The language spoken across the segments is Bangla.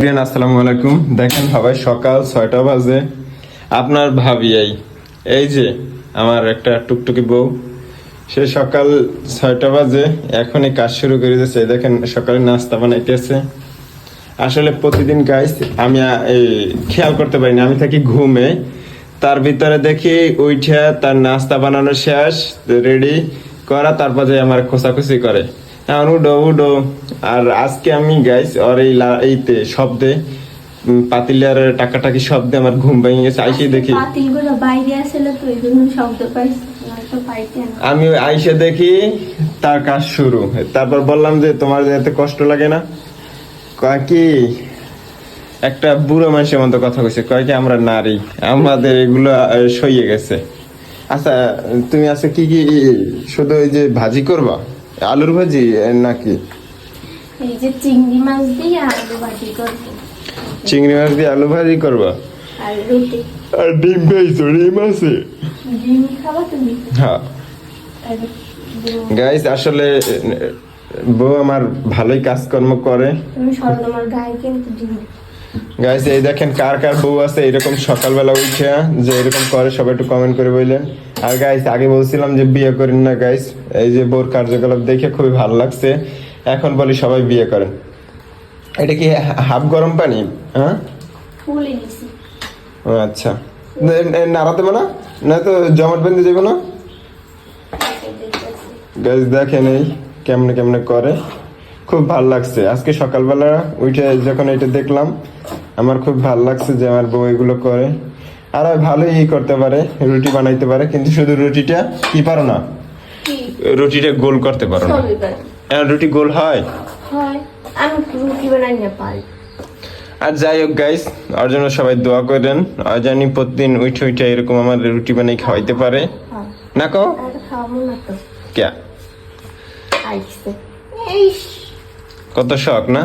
আসসালামু আলাইকুম। দেখেন সবাই, সকাল ছয়টা বাজে। আপনার ভাবি এই। যে, আমার একটা টুকটুকি বউ। সে সকাল ছয়টা বাজে, এখনই কাজ শুরু করে দিয়েছে। দেখেন, সকালে নাস্তা বানাইতেছে। আসলে প্রতিদিন গাইস আমি এই, খেয়াল করতে পারি না। আমি থাকি ঘুমে। তার ভিতরে দেখি উঠে তার নাস্তা বানানো শেষ, রেডি, করা, তারপর যে আমার খোঁচাখুচি করে। এখন উডো উডো। আর আজকে আমি গাইস আর এই এইতে শব্দে পাতিলার টাকাটাকি শব্দে আমার ঘুম ভেঙে গেছে। আইসে দেখি। পাতিলগুলো বাইরে আসলে তো এই জন্য শব্দ পাইছি আমি আইসে দেখি তার কাজ শুরু। তারপর বললাম যে তোমার এত কষ্ট লাগে না? কি? একটা বুড়ো মানুষের মতো কথা কইছে। কয় কি আমরা নারী আমাদের এগুলো সইয়ে গেছে। আচ্ছা তুমি আজকে কি কি শুধু ওই যে ভাজি করবা? আলুর ভাজি নাকি? এই যে চিংড়ি মাছ দিয়ে আলু ভাজি করব। চিংড়ি মাছ দিয়ে আলু ভাজি করবা? আর রুটি। আর ডিম পেয়েছ ডিম আছে? ডিম খাবা তুমি? হ্যাঁ। গাইস আসলে বউ আমার ভালোই কাজকর্ম করে। গাইস এই দেখেন কার কার বউ আছে এরকম সকালবেলা উঠে যে এরকম করে সবাই একটু কমেন্ট করে বললেন। আর গাইস আগে বলছিলাম যে বিয়ে করেন না গাইস এই যে বোর কার্যকলাপ দেখে খুবই ভালো লাগছে। এখন বলি সবাই বিয়ে করেন। এটা কি হাফ গরম পানি? হ্যাঁ? ফুলে দিছি ও আচ্ছা। নাড়াতে না? না তো জমাট বেঁধে যাবে না? গাইস দেখেন এই কেমনে কেমনে করে। খুব ভালো লাগছে। আজকে সকালবেলা উঠে যখন এটা দেখলাম আমার খুব ভালো লাগছে যে আমার বউ এগুলো করে। আর ভালোই ই করতে পারে রুটি বানাইতে পারে কিন্তু শুধু রুটিটা কি পারো না? রুটিটা গোল করতে পারো না। হ্যাঁ, রুটি গোল হয়। হয়। আমি রুটি বানাই পারি। আর যাই হোক গাইস ওর জন্য সবাই দোয়া করেন আর জানি প্রতিদিন উঠে উঠে এরকম আমার রুটি বানাই খাওয়াইতে পারে। হ্যাঁ। না কো? কে কত শখ না?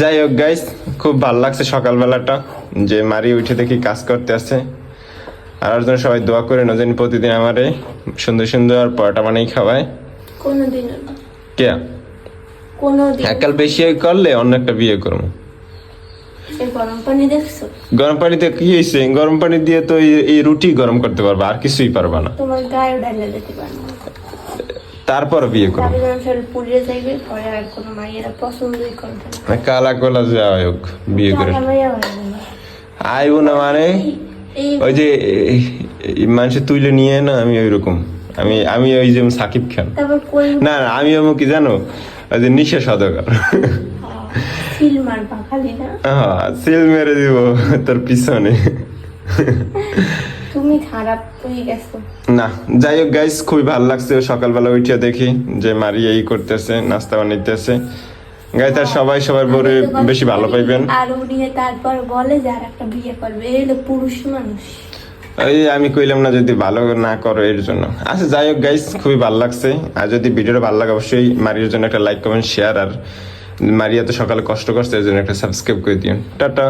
যাই হোক গাইস খুব ভালো লাগছে সকালবেলাটা। যে মারি উঠে দেখি কাজ করতে আছে আর ওর জন্য সবাই দোয়া করে না যেন প্রতিদিন আমারে সুন্দর সুন্দর পরোটা বানাই খাওয়ায়। কোনোদিন। না কে? কোনোদিন। একাল বেশি করলে অন্য একটা বিয়ে করব। গরম পানি দেখছ? গরম পানিতে কি হয়েছে? গরম পানি দিয়ে তো এই- রুটি গরম করতে পারবা আর কিছুই পারবা না। তোমার গায়ে ডালে দিতে পারব তারপর বিয়ে করব। তারপরে যখন শরীর পুড়িয়ে যাইবে পরে আর কোনো মাইয়েরা পছন্দই করবে না। কালা কোলা যাওয়া হোক বিয়ে করে। আইব না মানে? ওই যে মানুষে তুলে নিয়ে না আমি ওইরকম। আমি আমি ওই যে সাকিব খান। না না, আমি আমি কি জানো? ওই যে নিশা সদকার হ্যাঁ সেল মেরে দিব তোর পিছনে। তুমি খারাপ হয়ে গেছো। না যাই হোক গাইস খুবই ভালো লাগছে। সকালবেলা উঠিয়া দেখি যে মারি এই করতেছে নাস্তা বানাইতেছে। গাই তার সবাই সবার বরে বেশি ভালো পাইবেন। আর উনি তারপর বলে যে আর একটা বিয়ে করবে এই তো পুরুষ মানুষ। ওই আমি কইলাম না যদি ভালো না করো এর জন্য। আচ্ছা যাই হোক গাইস খুবই ভালো লাগছে। আর যদি ভিডিওটা ভালো লাগে অবশ্যই মারিয়ার জন্য একটা লাইক কমেন্ট শেয়ার আর মারিয়া তো সকালে কষ্ট করছে এর জন্য একটা সাবস্ক্রাইব করে দিন টাটা।